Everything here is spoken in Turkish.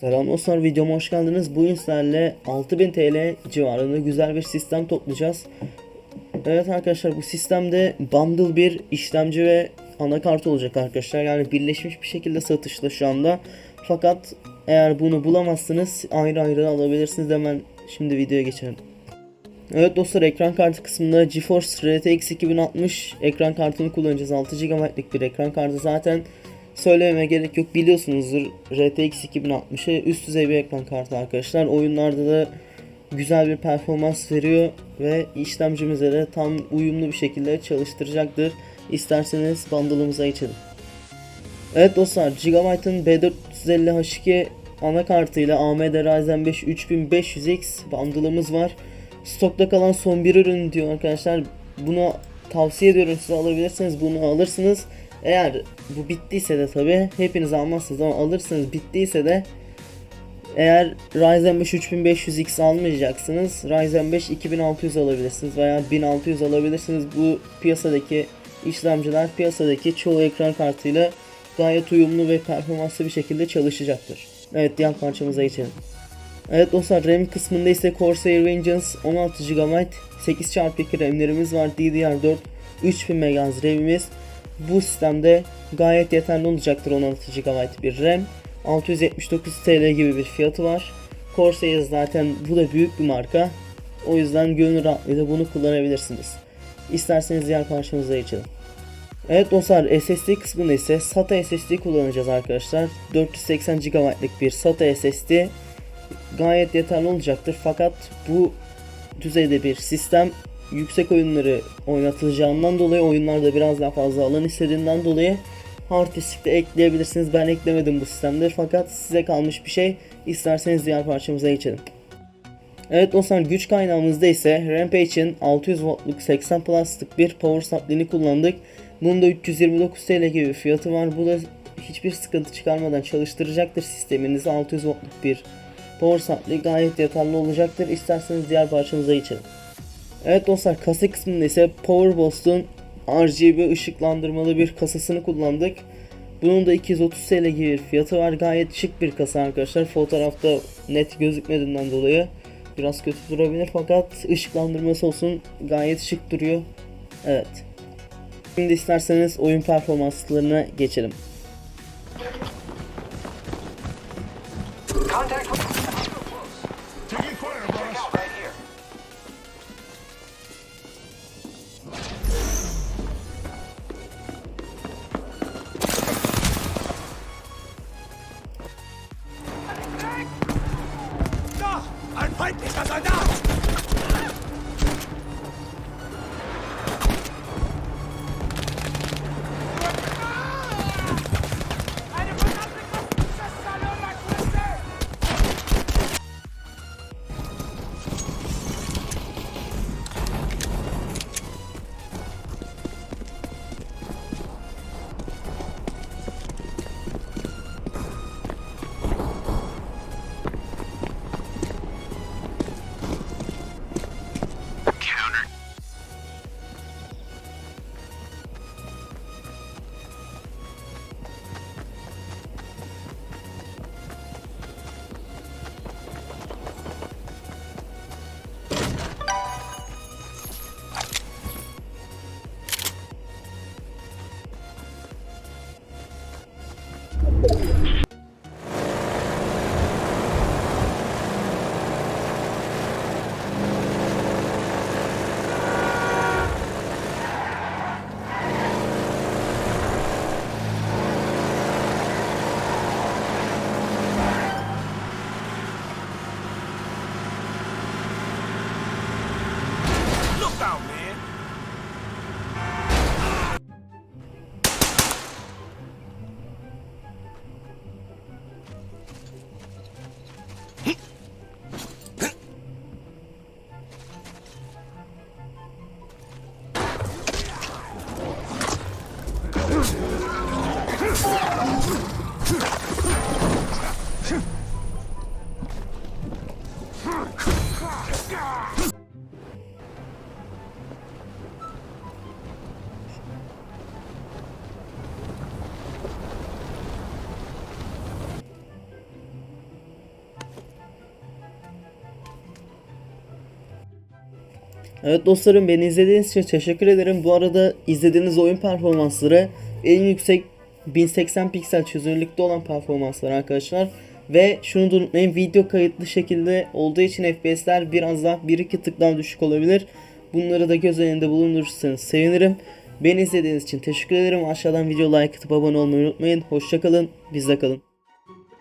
Selam dostlar videoma hoş geldiniz. Bugün sizlerle 6000 TL civarında güzel bir sistem toplayacağız. Evet arkadaşlar bu sistemde bundle bir işlemci ve anakart olacak arkadaşlar. Yani birleşmiş bir şekilde satışta şu anda. Fakat eğer bunu bulamazsınız ayrı ayrı alabilirsiniz. Hemen şimdi videoya geçelim. Evet dostlar ekran kartı kısmında GeForce RTX 2060 ekran kartını kullanacağız. 6 GB'lık bir ekran kartı zaten söylememe gerek yok biliyorsunuzdur RTX 2060'ı üst düzey bir ekran kartı arkadaşlar. Oyunlarda da güzel bir performans veriyor ve işlemcimize de tam uyumlu bir şekilde çalıştıracaktır. İsterseniz bundle'ımıza geçelim. Evet dostlar Gigabyte'ın B450H2 anakartıyla AMD Ryzen 5 3500X bundle'ımız var. Stokta kalan son bir ürün diyor arkadaşlar. Bunu tavsiye ediyorum size alabilirsiniz. Bunu alırsınız. Eğer bu bittiyse de tabi hepiniz almazsınız ama alırsınız bittiyse de eğer Ryzen 5 3500X almayacaksınız. Ryzen 5 2600 alabilirsiniz veya 1600 alabilirsiniz. Bu piyasadaki işlemciler piyasadaki çoğu ekran kartıyla gayet uyumlu ve performanslı bir şekilde çalışacaktır. Evet diğer parçamıza geçelim. Evet dostlar RAM kısmında ise Corsair Vengeance 16 GB 8x2 RAM'lerimiz var. DDR4 3000 MHz RAM'imiz. Bu sistemde gayet yeterli olacaktır 16 GB bir RAM. 679 TL gibi bir fiyatı var. Corsair zaten bu da büyük bir marka. O yüzden gönül rahatlığıyla bunu kullanabilirsiniz. İsterseniz diğer parçamıza geçelim. Evet dostlar SSD kısmında ise SATA SSD kullanacağız arkadaşlar. 480 GB'lık bir SATA SSD gayet yeterli olacaktır. Fakat bu düzeyde bir sistem yüksek oyunları oynatılacağından dolayı oyunlarda biraz daha fazla alan istediğinden dolayı hard disk de ekleyebilirsiniz. Ben eklemedim bu sistemde fakat size kalmış bir şey. İsterseniz diğer parçamıza geçelim. Evet dostlar güç kaynağımızda ise Rampage'in 600 Watt'lık 80 Plus'lık bir power supply'ni kullandık. Bunun da 329 TL gibi bir fiyatı var. Bu da hiçbir sıkıntı çıkarmadan çalıştıracaktır sisteminizi. 600 Watt'lık bir power supply gayet yeterli olacaktır. İsterseniz diğer parçamıza geçelim. Evet dostlar kasa kısmında ise Powerboss'un RGB ışıklandırmalı bir kasasını kullandık. Bunun da 230 TL gibi bir fiyatı var. Gayet şık bir kasa arkadaşlar. Fotoğrafta net gözükmediğinden dolayı biraz kötü durabilir fakat ışıklandırması olsun gayet şık duruyor. Evet. Şimdi isterseniz oyun performanslarına geçelim. Contact Evet dostlarım beni izlediğiniz için teşekkür ederim. Bu arada izlediğiniz oyun performansları en yüksek 1080 piksel çözünürlükte olan performanslar arkadaşlar. Ve şunu da unutmayın video kayıtlı şekilde olduğu için FPS'ler biraz daha 1-2 tık daha düşük olabilir. Bunları da göz önünde bulundurursanız sevinirim. Beni izlediğiniz için teşekkür ederim. Aşağıdan video like atıp abone olmayı unutmayın. Hoşçakalın. Bizde kalın.